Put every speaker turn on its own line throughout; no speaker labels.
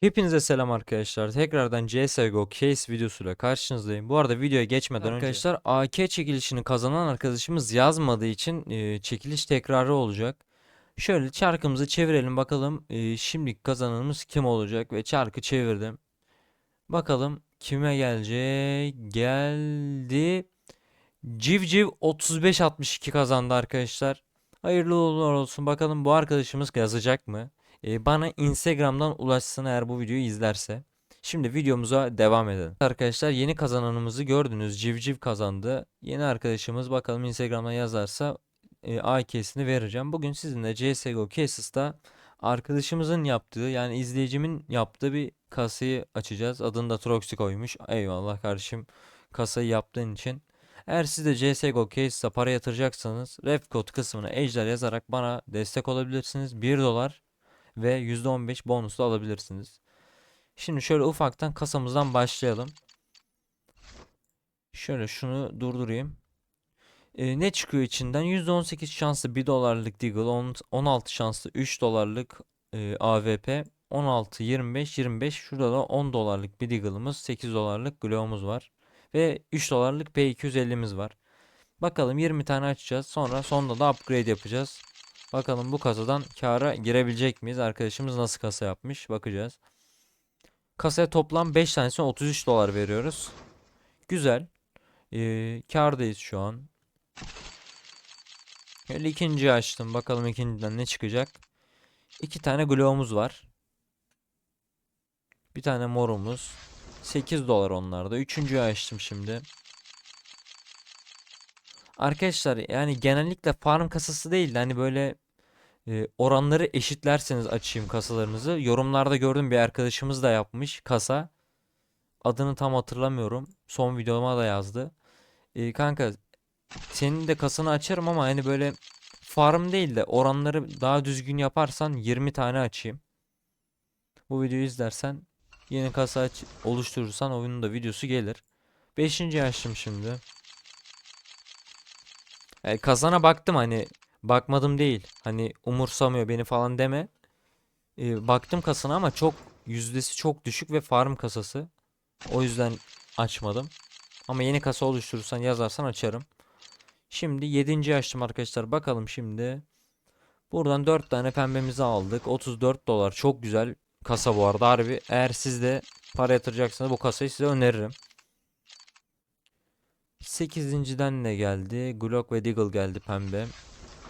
Hepinize selam arkadaşlar. Tekrardan CSGO case videosuyla karşınızdayım. Bu arada videoya geçmeden önce arkadaşlar AK çekilişini kazanan arkadaşımız yazmadığı için e, çekiliş tekrarı olacak. Şöyle çarkımızı çevirelim bakalım e, şimdiki kazananımız kim olacak ve çarkı çevirdim. Bakalım kime gelecek? Geldi. Civciv 3562 kazandı arkadaşlar. Hayırlı uğurlu olsun. Bakalım bu arkadaşımız yazacak mı? Ee, bana Instagram'dan ulaşsın eğer bu videoyu izlerse. Şimdi videomuza devam edelim. Arkadaşlar yeni kazananımızı gördünüz. Civciv kazandı. Yeni arkadaşımız bakalım Instagram'dan yazarsa e, vereceğim. Bugün sizinle CSGO Cases'ta arkadaşımızın yaptığı yani izleyicimin yaptığı bir kasayı açacağız. Adını da Troxy koymuş. Eyvallah kardeşim kasayı yaptığın için. Eğer siz de CSGO Cases'a para yatıracaksanız ref kod kısmına ejder yazarak bana destek olabilirsiniz. 1 dolar ve %15 bonus da alabilirsiniz. Şimdi şöyle ufaktan kasamızdan başlayalım. Şöyle şunu durdurayım. Ee, ne çıkıyor içinden? %18 şanslı 1 dolarlık Deagle, on- 16 şanslı 3 dolarlık e, AWP, 16, 25, 25. Şurada da 10 dolarlık bir Deagle'ımız, 8 dolarlık Glow'umuz var. Ve 3 dolarlık P250'miz var. Bakalım 20 tane açacağız. Sonra sonunda da upgrade yapacağız. Bakalım bu kasadan kâra girebilecek miyiz? Arkadaşımız nasıl kasa yapmış? Bakacağız. Kasaya toplam 5 tanesine 33 dolar veriyoruz. Güzel. Ee, kârdayız şu an. Şöyle ikinciyi açtım. Bakalım ikinciden ne çıkacak. İki tane glow'umuz var. Bir tane morumuz. 8 dolar onlarda. Üçüncüyü açtım şimdi. Arkadaşlar yani genellikle farm kasası değil de hani böyle e, oranları eşitlerseniz açayım kasalarınızı. Yorumlarda gördüm bir arkadaşımız da yapmış kasa. Adını tam hatırlamıyorum. Son videoma da yazdı. E, kanka senin de kasanı açarım ama hani böyle farm değil de oranları daha düzgün yaparsan 20 tane açayım. Bu videoyu izlersen yeni kasa aç oluşturursan oyunun da videosu gelir. Beşinci açtım şimdi. Yani kazana baktım hani bakmadım değil. Hani umursamıyor beni falan deme. Ee, baktım kasana ama çok yüzdesi çok düşük ve farm kasası. O yüzden açmadım. Ama yeni kasa oluşturursan yazarsan açarım. Şimdi 7. açtım arkadaşlar. Bakalım şimdi. Buradan 4 tane pembemizi aldık. 34 dolar. Çok güzel kasa bu arada. Harbi eğer siz de para yatıracaksanız bu kasayı size öneririm. 8.den ne geldi? Glock ve Deagle geldi pembe.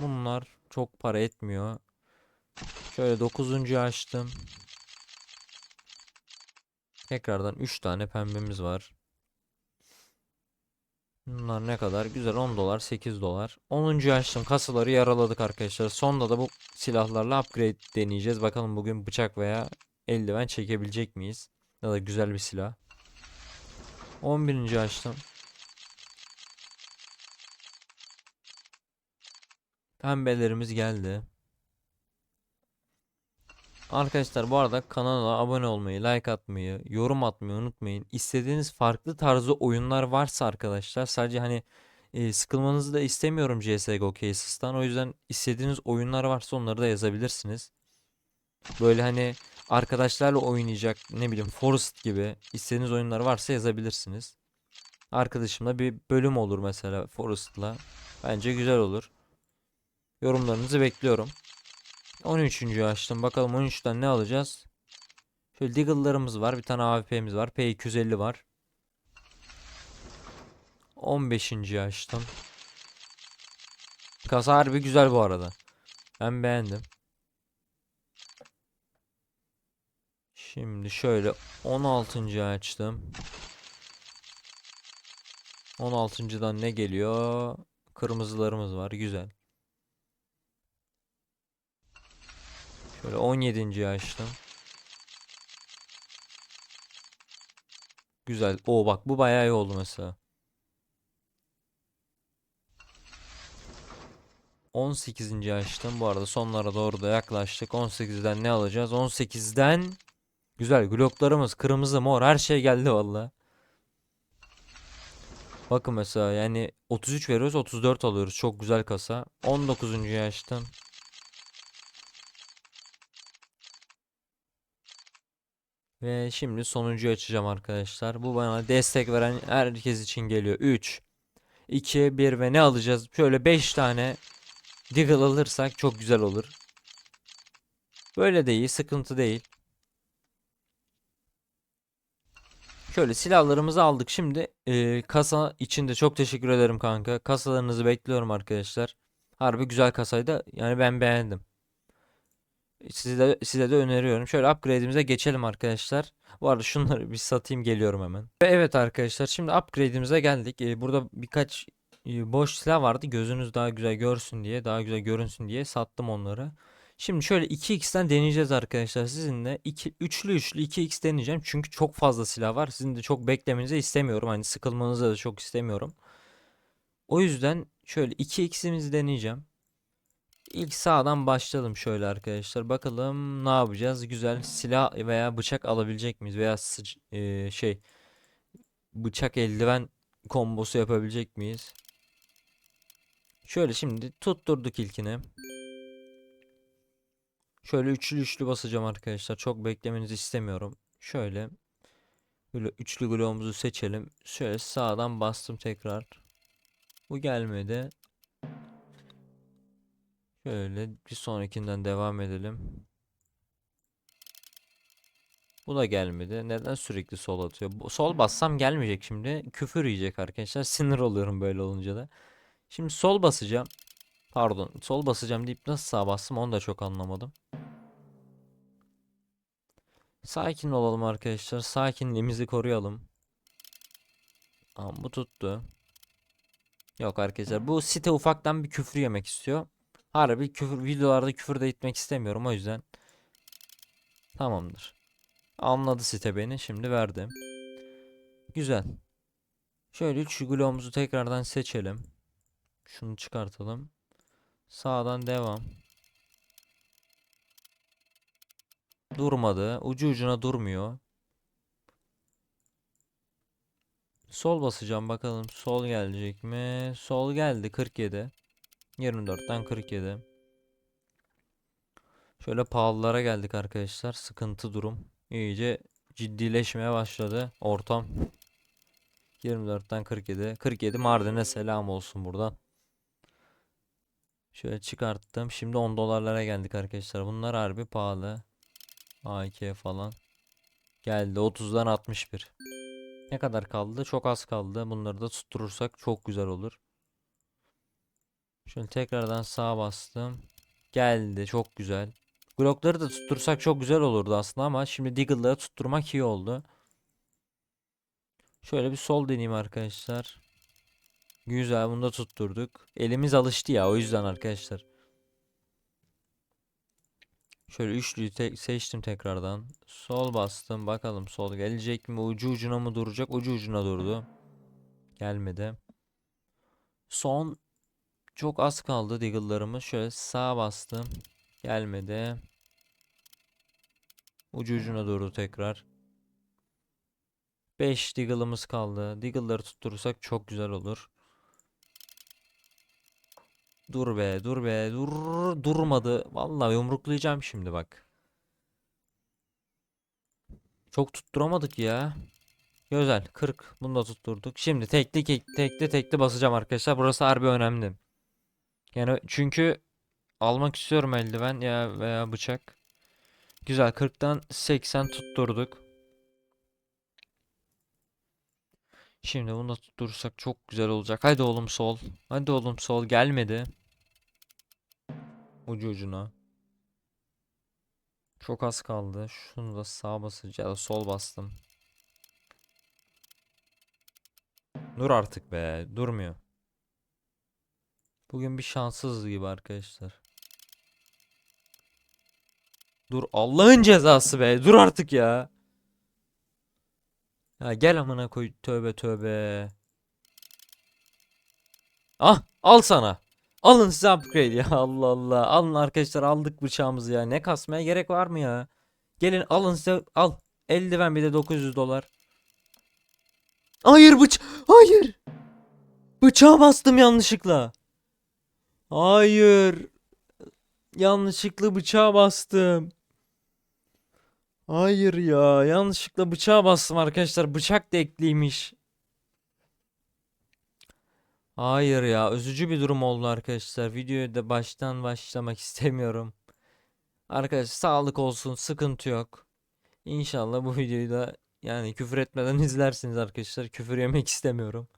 Bunlar çok para etmiyor. Şöyle 9. açtım. Tekrardan 3 tane pembemiz var. Bunlar ne kadar? Güzel 10 dolar 8 dolar. 10. açtım. Kasaları yaraladık arkadaşlar. Sonunda da bu silahlarla upgrade deneyeceğiz. Bakalım bugün bıçak veya eldiven çekebilecek miyiz? Ya da güzel bir silah. 11. açtım. Pembelerimiz geldi. Arkadaşlar bu arada kanala abone olmayı, like atmayı, yorum atmayı unutmayın. İstediğiniz farklı tarzı oyunlar varsa arkadaşlar sadece hani e, sıkılmanızı da istemiyorum CSGO Cases'tan. O yüzden istediğiniz oyunlar varsa onları da yazabilirsiniz. Böyle hani arkadaşlarla oynayacak ne bileyim Forest gibi istediğiniz oyunlar varsa yazabilirsiniz. Arkadaşımla bir bölüm olur mesela Forest'la. Bence güzel olur. Yorumlarınızı bekliyorum. 13. açtım. Bakalım 13'ten ne alacağız? Şöyle Deagle'larımız var. Bir tane AWP'miz var. P250 var. 15. açtım. Kasa harbi güzel bu arada. Ben beğendim. Şimdi şöyle 16. açtım. 16.dan ne geliyor? Kırmızılarımız var. Güzel. Şöyle 17. açtım. Güzel. O bak bu bayağı iyi oldu mesela. 18. açtım. Bu arada sonlara doğru da yaklaştık. 18'den ne alacağız? 18'den güzel gloklarımız kırmızı mor her şey geldi valla. Bakın mesela yani 33 veriyoruz 34 alıyoruz. Çok güzel kasa. 19. açtım. Ve şimdi sonuncuyu açacağım arkadaşlar. Bu bana destek veren herkes için geliyor. 3, 2, 1 ve ne alacağız? Şöyle 5 tane Deagle alırsak çok güzel olur. Böyle de iyi, sıkıntı değil. Şöyle silahlarımızı aldık. Şimdi e, kasa içinde çok teşekkür ederim kanka. Kasalarınızı bekliyorum arkadaşlar. Harbi güzel kasaydı. Yani ben beğendim. Size de, size de öneriyorum. Şöyle upgrade'imize geçelim arkadaşlar. Bu arada şunları bir satayım geliyorum hemen. Ve evet arkadaşlar şimdi upgrade'imize geldik. Ee, burada birkaç e, boş silah vardı. Gözünüz daha güzel görsün diye, daha güzel görünsün diye sattım onları. Şimdi şöyle 2x'ten deneyeceğiz arkadaşlar. Sizinle 2 üçlü üçlü 2x deneyeceğim. Çünkü çok fazla silah var. Sizin de çok beklemenizi istemiyorum. Hani sıkılmanızı da çok istemiyorum. O yüzden şöyle 2x'imizi deneyeceğim. İlk sağdan başlayalım şöyle arkadaşlar. Bakalım ne yapacağız? Güzel silah veya bıçak alabilecek miyiz? Veya eee, şey bıçak eldiven kombosu yapabilecek miyiz? Şöyle şimdi tutturduk ilkini. Şöyle üçlü üçlü basacağım arkadaşlar. Çok beklemenizi istemiyorum. Şöyle böyle üçlü gloğumuzu seçelim. Şöyle sağdan bastım tekrar. Bu gelmedi. Şöyle bir sonrakinden devam edelim. Bu da gelmedi. Neden sürekli sol atıyor? Sol bassam gelmeyecek şimdi. Küfür yiyecek arkadaşlar. Sinir oluyorum böyle olunca da. Şimdi sol basacağım. Pardon, sol basacağım deyip nasıl sağ bastım onu da çok anlamadım. Sakin olalım arkadaşlar. Sakinliğimizi koruyalım. Tamam bu tuttu. Yok arkadaşlar bu site ufaktan bir küfür yemek istiyor. Harbi küfür videolarda küfür de etmek istemiyorum o yüzden. Tamamdır. Anladı site beni. Şimdi verdim. Güzel. Şöyle şu glomuzu tekrardan seçelim. Şunu çıkartalım. Sağdan devam. Durmadı. Ucu ucuna durmuyor. Sol basacağım bakalım. Sol gelecek mi? Sol geldi 47. 24'ten 47. Şöyle pahalılara geldik arkadaşlar. Sıkıntı durum. İyice ciddileşmeye başladı ortam. 24'ten 47. 47 Mardin'e selam olsun buradan. Şöyle çıkarttım. Şimdi 10 dolarlara geldik arkadaşlar. Bunlar harbi pahalı. AK falan. Geldi 30'dan 61. Ne kadar kaldı? Çok az kaldı. Bunları da tutturursak çok güzel olur. Şöyle tekrardan sağa bastım. Geldi. Çok güzel. Glock'ları da tuttursak çok güzel olurdu aslında ama şimdi Deagle'ları tutturmak iyi oldu. Şöyle bir sol deneyeyim arkadaşlar. Güzel bunu da tutturduk. Elimiz alıştı ya o yüzden arkadaşlar. Şöyle üçlüyü te- seçtim tekrardan. Sol bastım. Bakalım sol gelecek mi? Ucu ucuna mı duracak? Ucu ucuna durdu. Gelmedi. Son çok az kaldı Deagle'larımız. Şöyle sağa bastım. Gelmedi. Ucu ucuna durdu tekrar. 5 Deagle'ımız kaldı. Deagle'ları tutturursak çok güzel olur. Dur be, dur be, dur, durmadı. Vallahi yumruklayacağım şimdi bak. Çok tutturamadık ya. Güzel, 40. Bunu da tutturduk. Şimdi tekli kek- tekli tekli basacağım arkadaşlar. Burası harbi önemli. Yani çünkü almak istiyorum eldiven ya veya bıçak. Güzel, 40'tan 80 tutturduk. Şimdi bunu da tutturursak çok güzel olacak. Hadi oğlum sol. Hadi oğlum sol gelmedi. Ucu ucuna. Çok az kaldı. Şunu da sağ basacağız. Sol bastım. Dur artık be. Durmuyor. Bugün bir şanssız gibi arkadaşlar. Dur Allah'ın cezası be. Dur artık ya. Ya gel amına koy. Tövbe tövbe. Ah al sana. Alın size upgrade ya Allah Allah. Alın arkadaşlar aldık bıçağımızı ya. Ne kasmaya gerek var mı ya? Gelin alın size al. Eldiven bir de 900 dolar. Hayır bıç Hayır. Bıçağa bastım yanlışlıkla. Hayır. Yanlışlıkla bıçağa bastım. Hayır ya yanlışlıkla bıçağa bastım arkadaşlar. Bıçak da ekliymiş. Hayır ya üzücü bir durum oldu arkadaşlar. Videoyu da baştan başlamak istemiyorum. Arkadaşlar sağlık olsun sıkıntı yok. İnşallah bu videoyu da yani küfür etmeden izlersiniz arkadaşlar. Küfür yemek istemiyorum.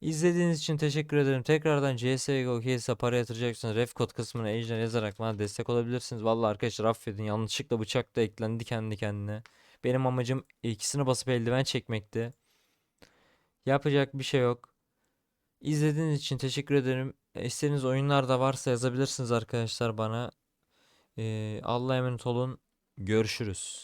İzlediğiniz için teşekkür ederim. Tekrardan CSGO case'e para yatıracaksınız. Ref kod kısmına ejder yazarak bana destek olabilirsiniz. Vallahi arkadaşlar affedin. Yanlışlıkla bıçak da eklendi kendi kendine. Benim amacım ikisini basıp eldiven çekmekti. Yapacak bir şey yok. İzlediğiniz için teşekkür ederim. E, İstediğiniz oyunlar da varsa yazabilirsiniz arkadaşlar bana. Ee, Allah'a emanet olun. Görüşürüz.